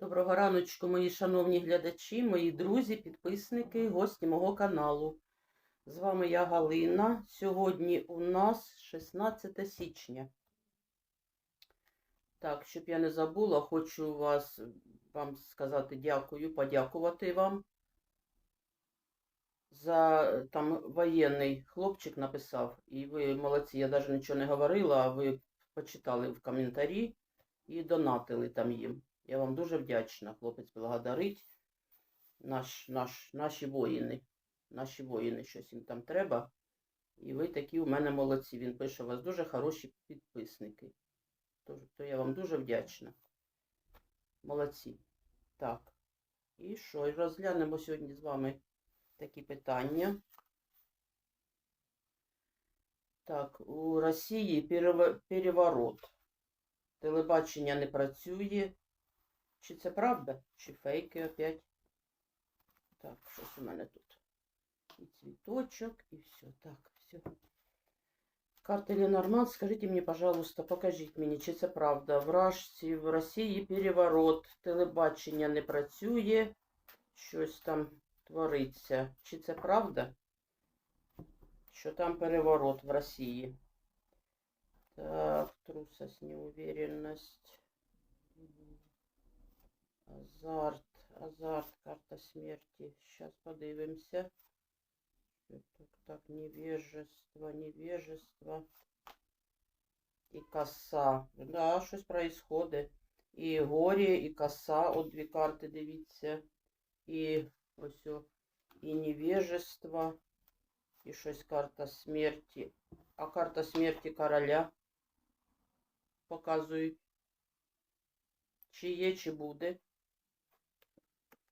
Доброго раночку, мої шановні глядачі, мої друзі, підписники, гості мого каналу. З вами я Галина. Сьогодні у нас 16 січня. Так, щоб я не забула, хочу вас вам сказати дякую, подякувати вам. За там воєнний хлопчик написав, і ви молодці, я навіть нічого не говорила, а ви почитали в коментарі і донатили там їм. Я вам дуже вдячна. Хлопець благодарить. Наш, наш, наші воїни. Наші воїни, щось їм там треба. І ви такі у мене молодці. Він пише, у вас дуже хороші підписники. То, то я вам дуже вдячна. Молодці. Так. І що? Розглянемо сьогодні з вами такі питання. Так, у Росії переворот. Телебачення не працює. Чи це правда? Чи фейки опять? Так, щось у мене тут. І цвіточок, і все. Так, все. Карта Ленорман, скажіть мені, пожалуйста, покажіть мені, чи це правда. В Рашці, в Росії переворот, телебачення не працює, щось там твориться. Чи це правда? Що там переворот в Росії? Так, трусость, неуверенность. Азарт, азарт, карта смерти. Сейчас подивимося. Що Так, так, невежество, невежество. І коса. Да, щось происходит. І горе, і коса. От дві карти, дивіться. І ось о, і невежество. І щось карта смерті. А карта смерті короля показують. Чи є, чи буде.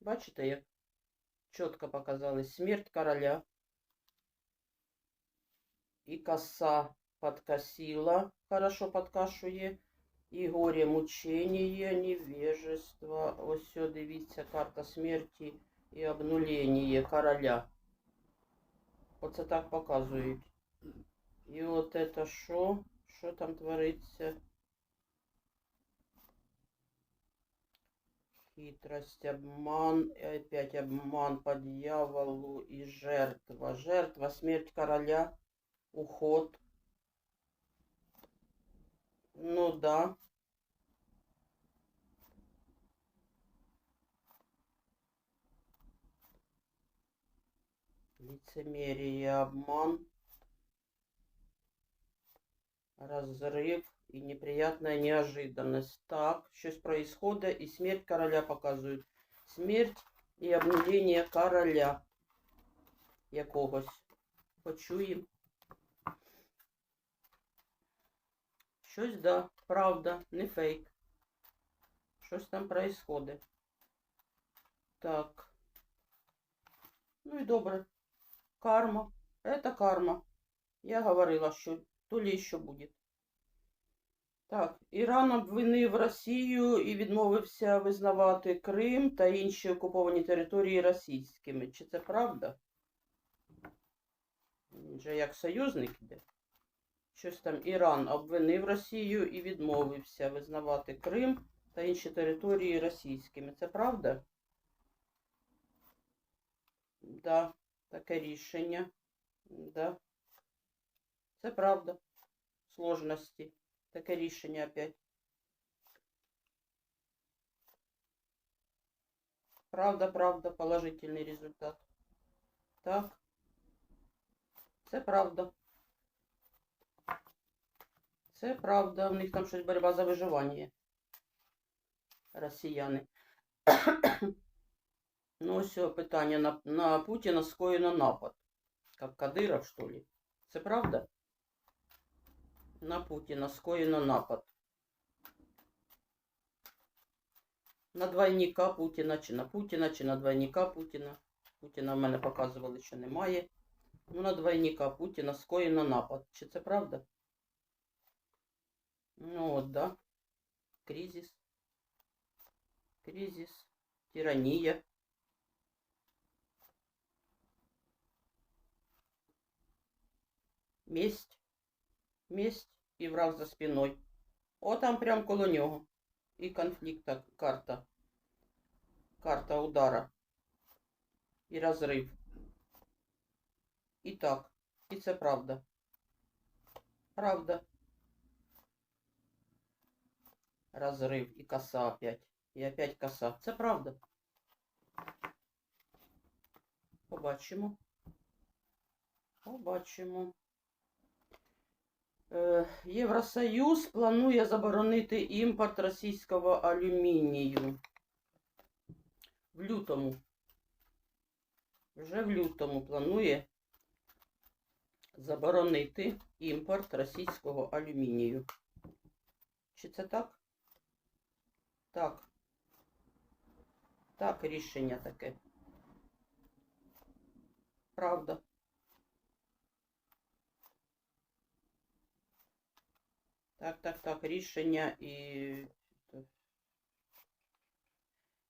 Бачите, як чітко показали смерть короля. І коса подкосила, хорошо подкашує. І горе мучення, невежество. Ось все, дивіться, карта смерті і обнулення короля. Оце так показують. І от це що? Що там твориться? Хитрость, обман, опять обман по дьяволу и жертва. Жертва, смерть короля, уход. Ну да. Лицемерие, обман, разрыв и неприятная неожиданность. Так, щось происходит, и смерть короля показують. Смерть і обнулення короля якогось. Почуємо. Щось, да, правда, не фейк. Щось там происходит. Так. Ну і добре. Карма. Это карма. Я говорила, що то ли ще буде. Так, Іран обвинив Росію і відмовився визнавати Крим та інші окуповані території російськими. Чи це правда? Він же як союзник іде. Щось там Іран обвинив Росію і відмовився визнавати Крим та інші території російськими. Це правда? Да, таке рішення. Да. Це правда. Сложності. Таке рішення опять. Правда, правда, положительний результат. Так. Це правда. Це правда. У них там щось боротьба за виживання. Росіяни. ну, ось о, питання на, на Путіна скоєно напад. Как Кадиров, що ли? Це правда? На Путіна скоєно напад. На двойника Путіна, чи на Путіна, чи на двойника Путіна. Путіна в мене показували, що немає. Ну, на двойника Путіна скоєно напад. Чи це правда? Ну от, да. Кризис. Кризис. Тиранія. Месть. Месть і враг за спиною. О, там прям коло нього. І конфлікта карта. Карта удара. І розрив. І так. І це правда. Правда. Розрив і коса опять. І опять коса. Це правда. Побачимо. Побачимо. Е, Євросоюз планує заборонити імпорт російського алюмінію. В лютому. Вже в лютому планує заборонити імпорт російського алюмінію. Чи це так? Так. Так, рішення таке. Правда. Так, так, так, рішення і,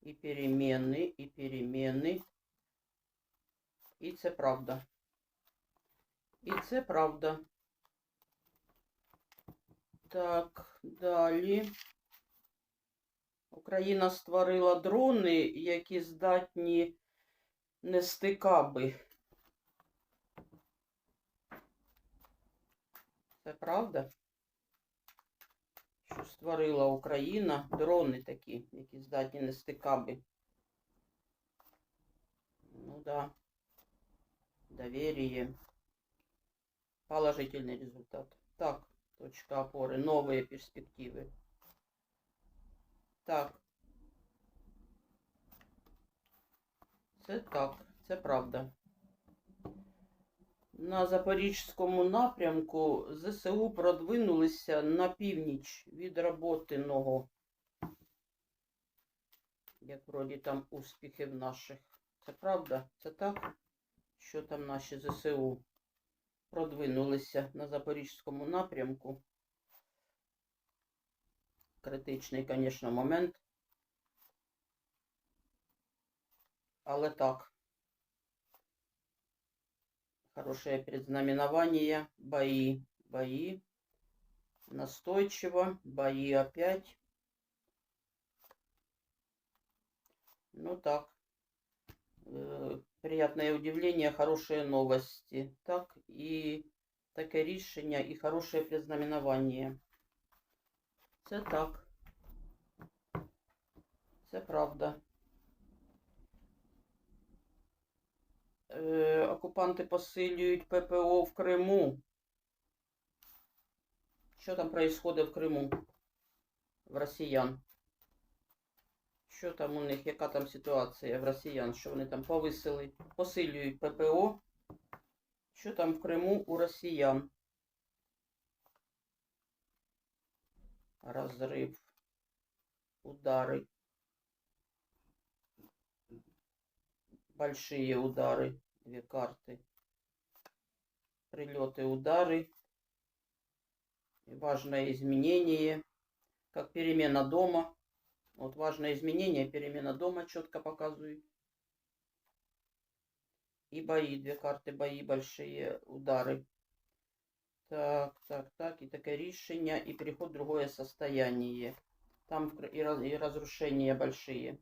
і переміни, і переміни. І це правда. І це правда. Так, далі. Україна створила дрони, які здатні нести каби. Це правда? Що створила Україна дрони такі, які здатні нести каби. Ну да. Доверие. Положительный результат. Так, точка опоры. Новые перспективы. Так. Це так, це правда. На Запорізькому напрямку ЗСУ продвинулися на північ від роботиного. Як вроді там успіхів наших. Це правда? Це так? Що там наші ЗСУ продвинулися на Запорізькому напрямку? Критичний, звісно, момент. Але так. Хорошее предзнаменование. Бои. Бои. Настойчиво. Бои опять. Ну так. Э, Приятное удивление, хорошие новости. Так, і таке рішення, і хороше предзнаменование. Це так. Це правда. Е, окупанти посилюють ППО в Криму. Що там происходит в Криму? В росіян? Що там у них, яка там ситуація в росіян? Що вони там повисили, посилюють ППО? Що там в Криму у росіян? Розрив. Удари. Большие удары. Две карты. Прилеты, удары. Важное изменение. Как перемена дома. Вот важное изменение, перемена дома четко показывает. И бои, две карты бои, большие удары. Так, так, так, и такое решение, и переход в другое состояние. Там и разрушения большие.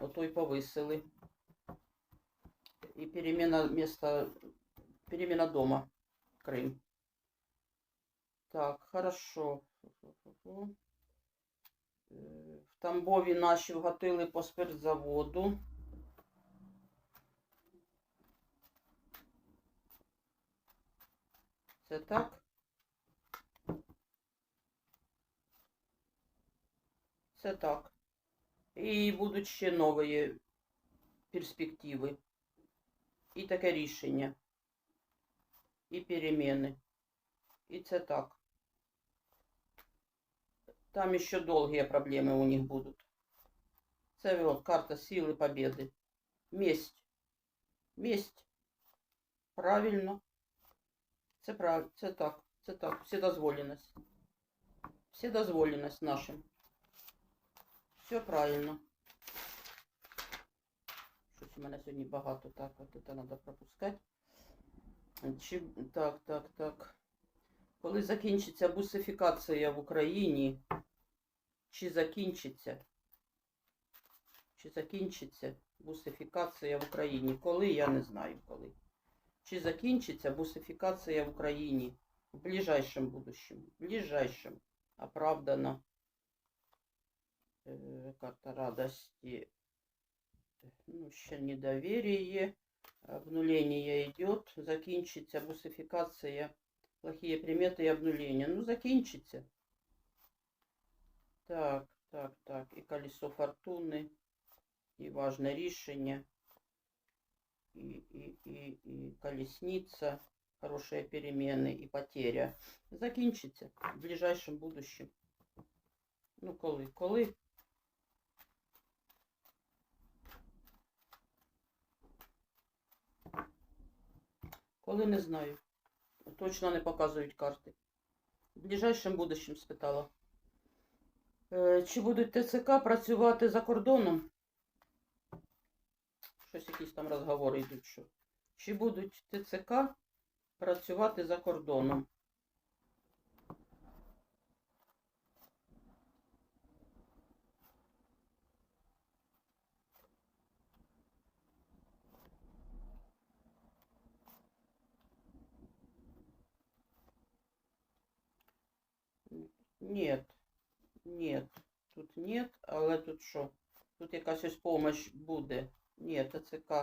Ото и повысили. И перемена места, перемена дома, Крым. Так, хорошо. В Тамбові наші вгатили по спиртзаводу. Це так? Це так. І будуть ще нові перспективи. І таке рішення. І переміни. І це так. Там еще долгие проблемы у них будут. Це вот карта силы победы. Месть. Месть. Правильно. Це прав... Це так. Це так. Вседозволеність. Вседозволеність нашим. Все правильно. Щось у мене сьогодні багато. Так, от це треба пропускати. Чи... Так, так, так. Коли закінчиться бусифікація в Україні, чи закінчиться? Чи закінчиться бусифікація в Україні? Коли, я не знаю коли. Чи закінчиться бусифікація в Україні в ближайшем будущем? В ближайшем. Оправдано. Э, карта радости. Ну, ще недоверие. Обнуление идет. Закінчиться бусификация. Плохие приметы и обнуление. Ну, закінчиться. Так, так, так. І колесо фортуни. І важне рішення. И, и, и, и колесница. Хорошие перемены и потеря. Закінчиться в ближайшем будущем. Ну, коли? Коли? Коли не знаю. Точно не показують карти. В ближайшим будущем спитала. Е, Чи будуть ТЦК працювати за кордоном? Щось якісь там розговори йдуть. Що. Чи будуть ТЦК працювати за кордоном? Нет, нет, тут нет, але тут що? Тут якась ось помощь буде. Ні, ТЦК.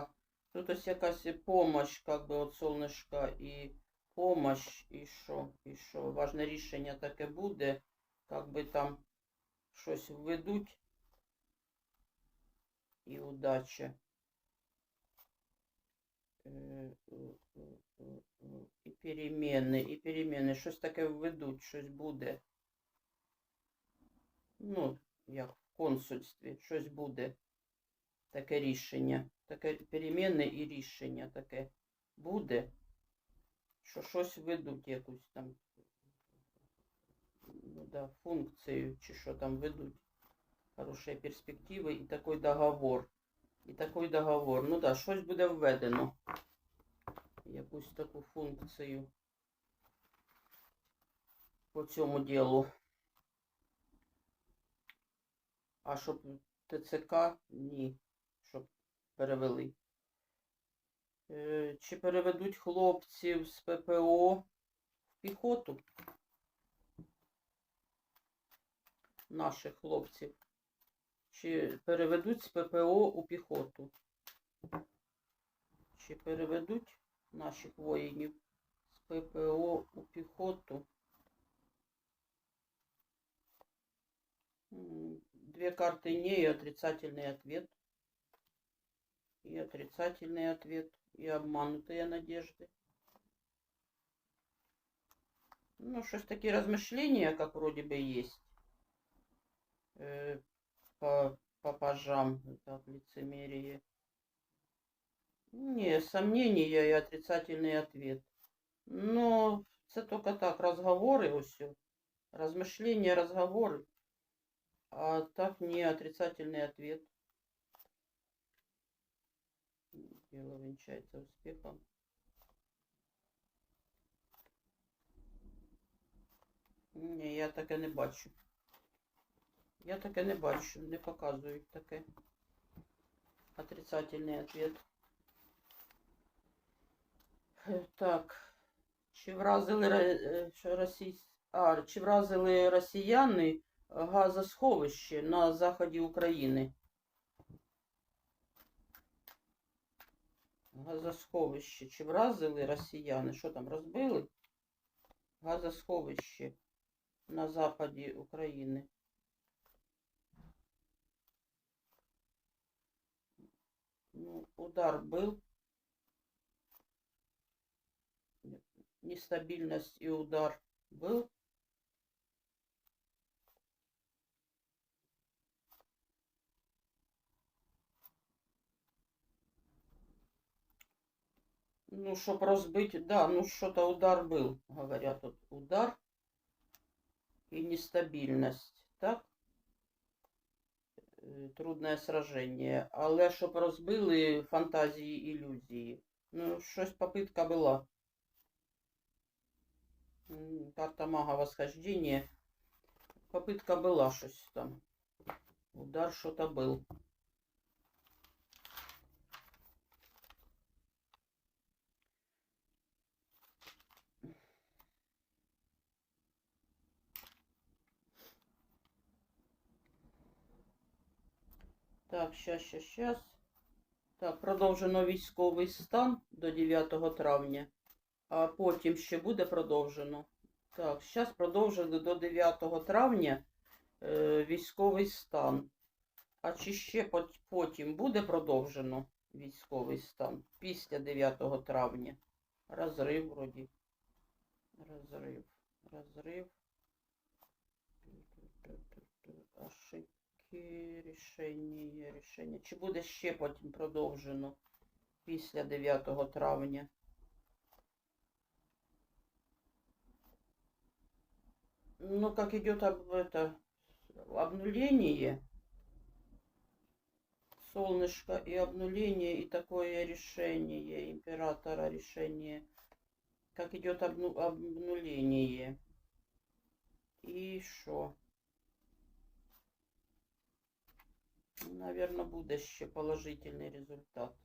Тут ось якась помощь, как би, от солнышка і помощь, і що, і що. Важне рішення таке буде, как би там щось введуть. І удача. Е, е, е, е, е, І переміни, і переміни. Щось таке введуть, щось буде. Ну, як в консульстві, щось буде. Таке рішення. Таке перемінне і рішення таке буде. Що щось ведуть якусь там. Ну да, функцію, чи що там ведуть. Хороші перспективи і такий договор. І такий договор. Ну да, щось буде введено. Якусь таку функцію по цьому ділу. А щоб ТЦК ні, щоб перевели. Е, Чи переведуть хлопців з ППО в піхоту? Наших хлопців. Чи переведуть з ППО у піхоту? Чи переведуть наших воїнів з ППО у піхоту? Две карты не и отрицательный ответ. И отрицательный ответ, и обманутые надежды. Ну, что ж такие размышления, как вроде бы есть. Э, по, по пажам, так, лицемерие. Не, сомнения и отрицательный ответ. Но це только так, разговоры, все. Размышления, разговоры. А так не отрицательный ответ. Дело венчается успехом. Ні, я таке не бачу. Я таке не бачу, не показують таке. Отрицательний ответ. Е, Так. Чи вразили е, що російсь... а, чи вразили росіяни газосховище на заході України? Газосховище. Чи вразили росіяни? Що там розбили? Газосховище на западі України. Ну, удар был. Нестабильность и удар был. Ну, чтоб разбить, да, ну что-то удар был, говорят, тут удар и нестабильность, так? Е, Трудне сраження, але щоб розбили фантазії, ілюзії. Ну, щось попитка була. М, Карта мага восхождения. Попытка была щось там. Удар что-то был. Так, щас, щас, щас. Так, продовжено військовий стан до 9 травня, а потім ще буде продовжено. Так, зараз продовжено до 9 травня е, військовий стан. А чи ще потім буде продовжено військовий стан після 9 травня? Розрив вроді. Розрив. Розрив. Ошибки, рішення, рішення. Чи буде ще потім продовжено після 9 травня? Ну, как идет об это обнуление, солнышко и обнуление, и такое решение императора, решение, как идет обну- обнуление. И что? Наверное, буде ще положительний результат.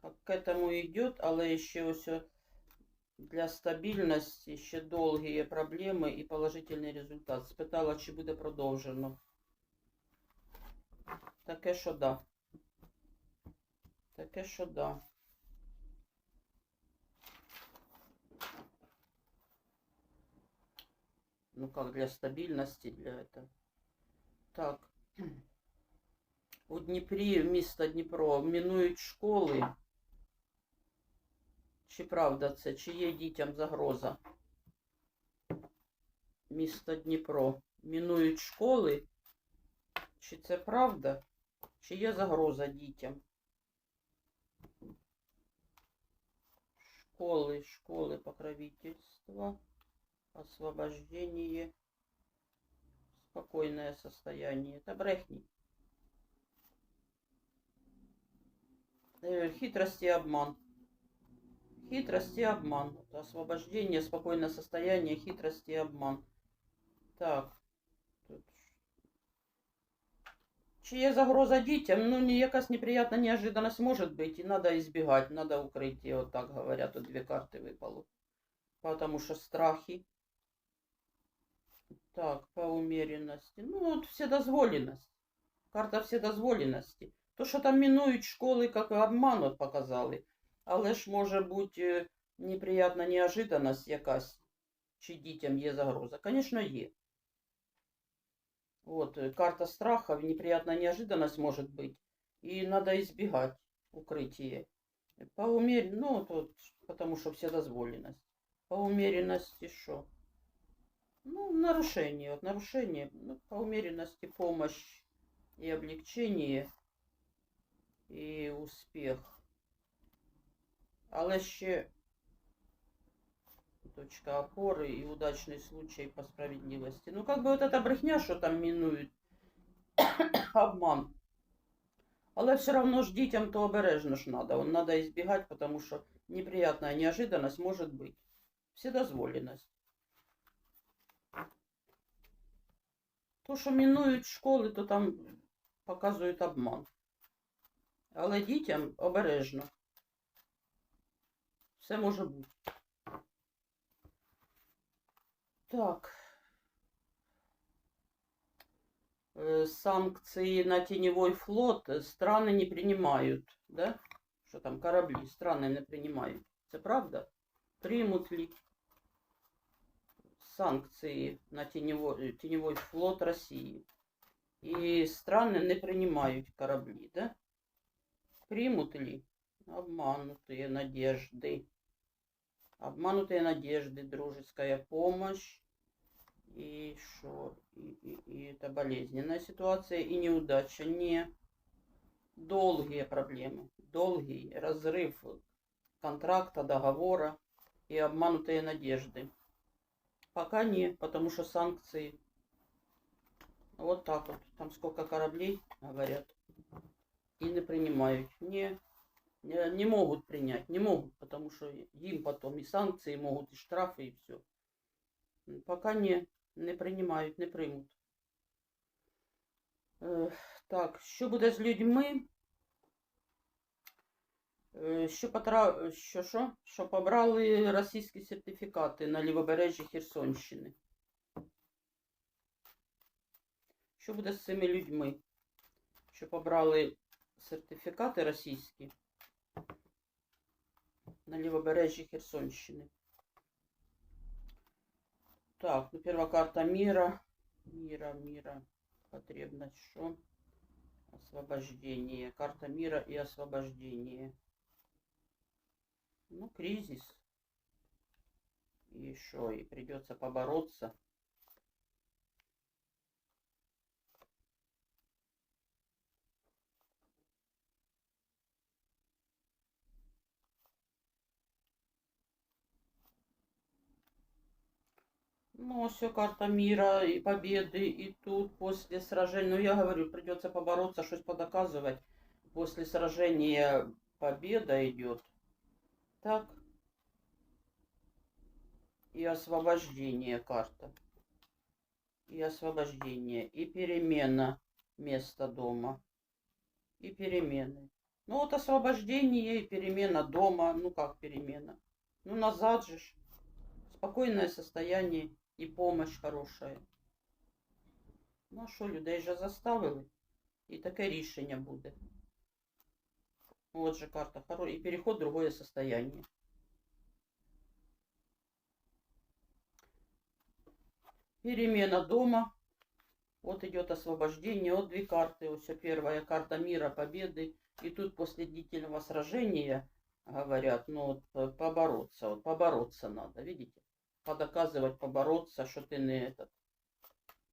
Как к этому идет, але ще ось о- для стабільності ще довгі проблеми і положительний результат. Спитала, чи буде продовжено. Таке, що да. Таке, що да. Ну, как для стабильности, для этого. Так. У Дніпрі, місто Дніпро, мінують школи. Чи правда це? Чи є дітям загроза? Місто Дніпро. Мінують школи. Чи це правда? Чи є загроза дітям? Школи, школи покровительства, освобождение, спокойное состояние. Это брехни. Э, Хитрость и обман. Хитрость и обман. Вот Освобождение, спокойное состояние, хитрость и обман. Так. Тут... Є загроза дітям? Ну, якась неприятна неожиданность может быть, и надо избегать, надо укрытие, вот так говорят, тут две карты выпало. Потому что страхи. Так, по умеренности. Ну, вот вседозволенность. Карта вседозволенности. То, що там мінують школи, як обман от показали. Але ж може бути е, неприятна неожиданность якась, чи дітям є загроза. Звісно, є. Вот, э, карта страха, неприятная неожиданность может быть. И надо избегать укрытия. По умеренности, ну, тут, потому что вседозволенность. По умеренности что? Ну, нарушение. Вот нарушение, ну, по умеренности помощь и облегчение, и успех. Але ще точка опоры и удачный случай по справедливости. Ну, как бы вот эта брехня, что там минует, обман. Але все равно ж дітям то обережно ж надо. Он надо избегать, потому что неприятная неожиданность может быть. Вседозволенность. То, що мінують школи, то там показують обман. Але дітям обережно. Все може бути. Так. Э, Санкции на теневой флот э, страны не принимают, да? Что там, корабли страны не принимают. Это правда? Примут ли санкции на теневой, э, теневой флот России? И страны не принимают корабли, да? Примут ли? Обманутые надежды. Обманутые надежды, дружеская помощь. И что? И, и, и это болезненная ситуация и неудача. Не долгие проблемы. Долгий разрыв контракта, договора и обманутые надежды. Пока не, потому что санкции. Вот так вот. Там сколько кораблей, говорят. И не принимают. Не, не, не могут принять. Не могут, потому что им потом и санкции могут, и штрафы, и все. Пока не, не приймають, не приймуть. Так, що буде з людьми? Е, що, потра... що, що? що побрали російські сертифікати на лівобережжі Херсонщини. Що буде з цими людьми? щоб обрали сертифікати російські на лівобережжі Херсонщини. Так, ну первая карта мира. Мира, мира. Потребность что? Освобождение. Карта мира и освобождение. Ну, кризис. Что? И придется побороться. Ну, все, карта мира и победы, и тут после сражения, ну, я говорю, придется побороться, что-то подоказывать. После сражения победа идет. Так. И освобождение карта. И освобождение. И перемена места дома. И перемены. Ну, вот освобождение и перемена дома. Ну, как перемена? Ну, назад же. ж. Спокойное состояние і помощь хороша. Ну, а що, людей же заставили? І таке рішення буде. Вот же карта. І переход в другое состояние. Перемена дома. Вот идет освобождение. Вот две карты. Вот все первая карта мира, победы. И тут после длительного сражения, говорят, ну вот э, побороться. Вот побороться надо, видите? подоказывать, побороться, что ты не этот,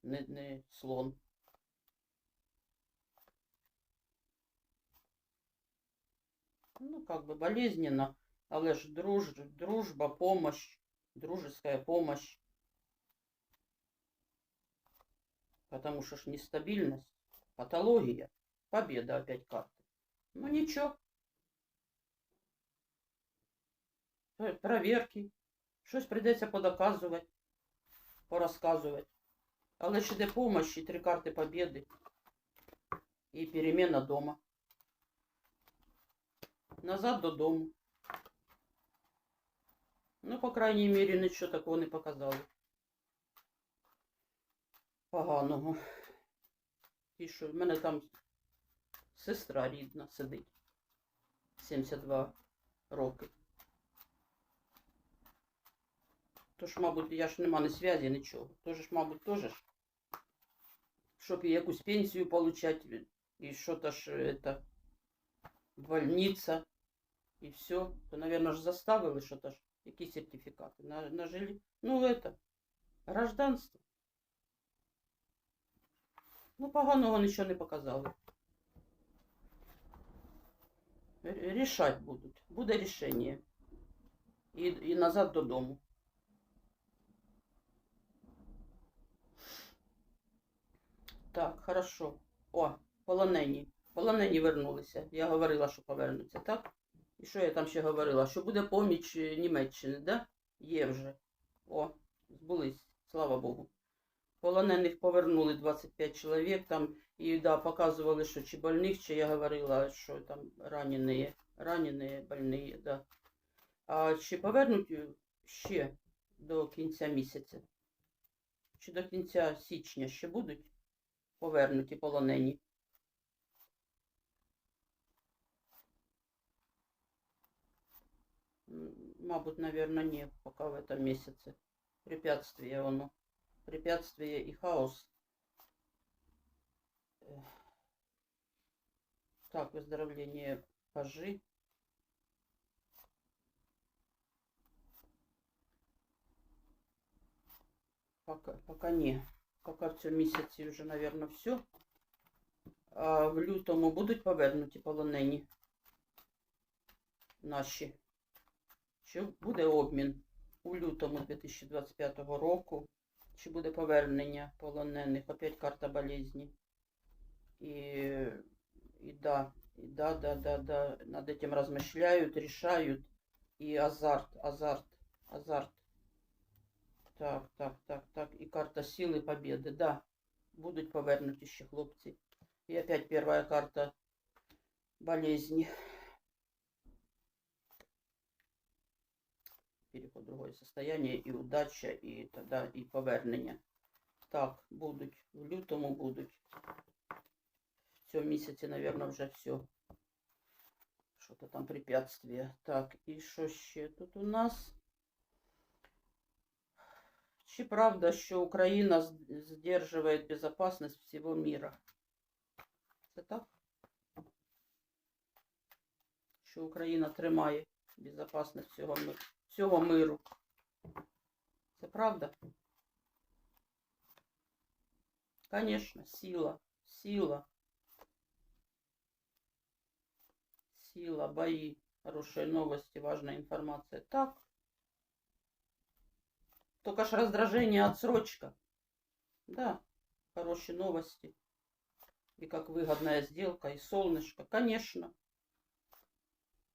не, не слон. Ну, как бы болезненно, але ж друж, дружба, помощь, дружеская помощь. Потому что ж нестабильность, патология, победа опять карты. Ну ничего. Проверки, Щось прийдеться подоказувати, порозказувати. Але ж іде помощь, і три карти побіди. І перемена дома. Назад додому. Ну, по крайній мірі, нічого такого не показали. Поганого. І що, в мене там сестра рідна сидить. 72 роки. Тож, мабуть, я ж нема ні зв'язі, нічого. Тож, ж, мабуть, теж щоб якусь пенсію получати, і що-то ж это, больниця, і все. То, наверное, ж заставили що-то ж, які сертифікати. На, на жили. Ну, это, гражданство. Ну, поганого нічого не показали. Рішать будуть. Буде рішення. І, і назад додому. Так, хорошо. О, полонені. Полонені вернулися. Я говорила, що повернуться, так? І що я там ще говорила? Що буде поміч е, Німеччини, да? Є вже. О, збулись, слава Богу. Полонених повернули 25 чоловік там і да, показували, що чи больних, чи я говорила, що там ранені, ранені, больні, да. А чи повернуть е, ще до кінця місяця? Чи до кінця січня ще будуть? повернуті полонені. Мабуть, наверное, нет, пока в этом месяце. Препятствие оно. Препятствие и хаос. Так, выздоровление пажи. Пока, пока не. Поки в цьому місяці вже, мабуть, все. А в лютому будуть повернуті полонені наші. Чи буде обмін у лютому 2025 року? Чи буде повернення полонених? Опять карта болезни. І, і да, і да, да, да, да. Над этим размышляют, решают. И азарт, азарт, азарт. Так, так, так, так. І карта сили победы. Да, будуть повернуті ще хлопці. І опять первая карта болезни. другое состояние, і удача, і тогда і повернення. Так, будуть. В лютому будуть. В цьому місяці, мабуть, вже все. Що-то там препятствие. Так, і що ще тут у нас? Чи правда, що Україна з- здержує безопасность всього мира? Це так? Що Україна тримає безопасность всього, ми- всього миру. Це правда? Конечно, сила, сила. Сила, бои, хорошие новости, важная информация. Так. Только ж раздражение, отсрочка. Да, хорошие новости. И как выгодная сделка, и солнышко. Конечно.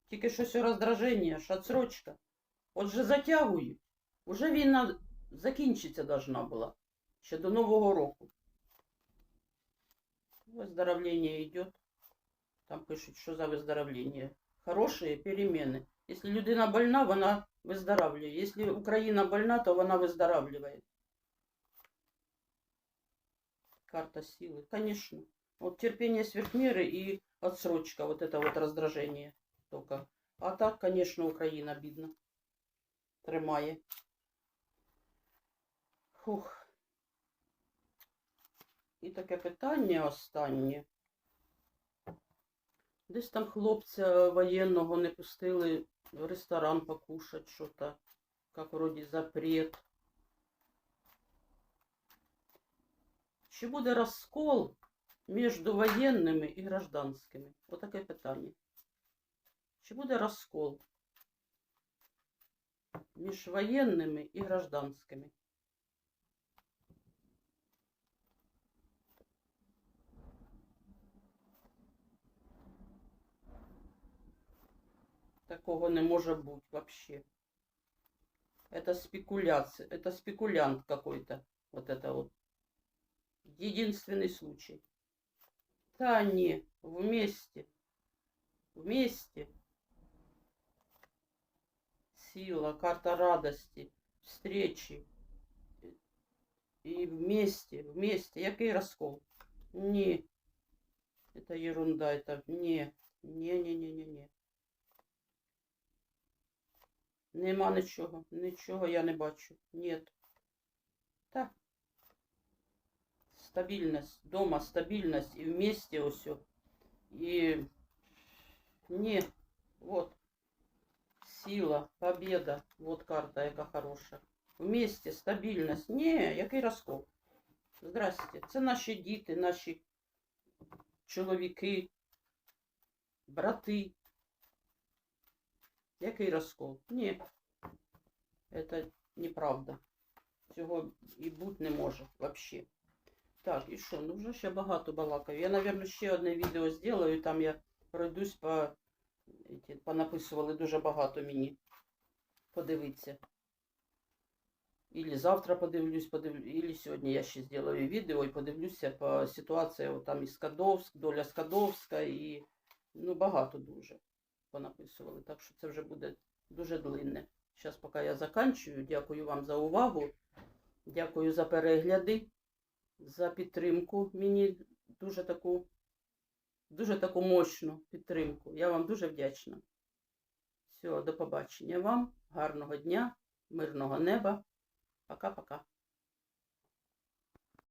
Тільки все раздраження, ж отсрочка. От же затягують. Уже війна закінчиться должна була. Ще до Нового року. Выздоровление идет. Там пишуть, що за выздоровление. Хорошие перемены. Если людина больна, вона выздоравливает. Если Украина больна, то вона выздоравливает. Карта силы. Конечно. Вот терпение сверх меры и отсрочка. Вот это вот раздражение только. А так, конечно, Украина бідна. Тримає. Фух. І таке питання останнє. Десь там хлопця воєнного не пустили в ресторан покушать що-то, як вроді запрет. Чи буде розкол між воєнними і гражданськими? Отаке питання. Чи буде розкол між воєнними і гражданськими? Такого не може бути вообще. Это спекуляция, это спекулянт какой-то. Вот это вот. Единственный случай. Да не, вместе. Вместе. Сила, карта радости, встречи. И вместе, вместе. Який розкол? Ні. Это ерунда, это не. Не-не-не-не-не. Нема нічого. Нічого я не бачу. Нет. Так. Стабільність. Дома стабільність і вместе усе. І ні. Вот. Сила, победа. Вот карта, яка хороша. Вместе, стабільність. Ні, який розкол. Здрасте. Це наші діти, наші чоловіки, брати. Який розкол? Ні. Це неправда. Цього і бути не може вообще. Так, і що? Ну вже ще багато балакаю. Я, мабуть, ще одне відео зроблю, там я пройдусь по... Понаписували дуже багато мені. Подивіться. Ілі завтра подивлюсь, подивлюсь, ілі сьогодні я ще зроблю відео і подивлюся по ситуації там і Скадовськ, доля Скадовська і ну багато дуже понаписували. Так що це вже буде дуже длинне. Зараз, поки я заканчую, дякую вам за увагу. Дякую за перегляди, за підтримку. Мені дуже таку, дуже таку мощну підтримку. Я вам дуже вдячна. Все, до побачення вам. Гарного дня, мирного неба. Пока-пока.